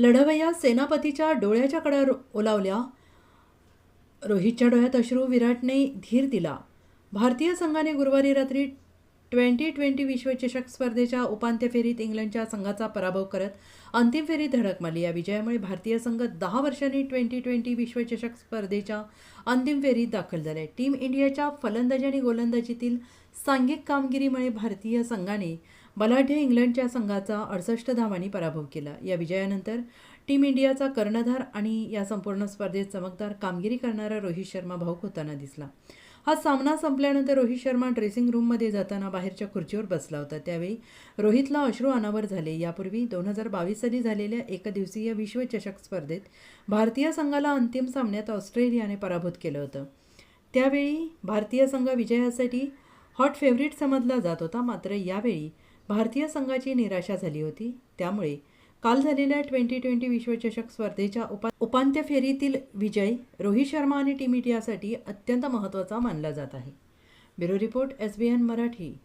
लढवया सेनापतीच्या डोळ्याच्या कडा रो- ओलावल्या. रोहितच्या डोळ्यात अश्रू विराटने धीर दिला. भारतीय संघाने गुरुवारी रात्री ट्वेंटी ट्वेंटी विश्वचषक स्पर्धेच्या उपांत्य फेरीत इंग्लंडच्या संघाचा पराभव करत अंतिम फेरीत धडक मारली. या विजयामुळे भारतीय संघ दहा वर्षांनी ट्वेंटी ट्वेंटी विश्वचषक स्पर्धेच्या अंतिम फेरीत दाखल झाले. टीम इंडियाच्या फलंदाजी आणि गोलंदाजीतील सांघिक कामगिरीमुळे भारतीय संघाने बलाढ्य इंग्लंडच्या संघाचा अडसष्ट धावांनी पराभव केला. या विजयानंतर टीम इंडियाचा कर्णधार आणि या संपूर्ण स्पर्धेत चमकदार कामगिरी करणारा रोहित शर्मा भाऊक होताना दिसला. हा सामना संपल्यानंतर रोहित शर्मा ड्रेसिंग रूममध्ये जाताना बाहेरच्या खुर्चीवर बसला होता. त्यावेळी रोहितला अश्रू अनावर झाले. यापूर्वी दोन हजार बावीस साली झालेल्या एकदिवसीय विश्वचषक स्पर्धेत भारतीय संघाला अंतिम सामन्यात ऑस्ट्रेलियाने पराभूत केलं होतं. त्यावेळी भारतीय संघ विजयासाठी हॉट फेवरेट समजला जात होता. मात्र यावेळी भारतीय संघाची निराशा झाली होती. त्यामुळे काल झालेल्या ट्वेंटी ट्वेंटी विश्वचषक स्पर्धेच्या उपा उपांत्य फेरीतील विजय रोहित शर्मा आणि टीम इंडियासाठी अत्यंत महत्त्वाचा मानला जात आहे. Bureau report S B N Marathi.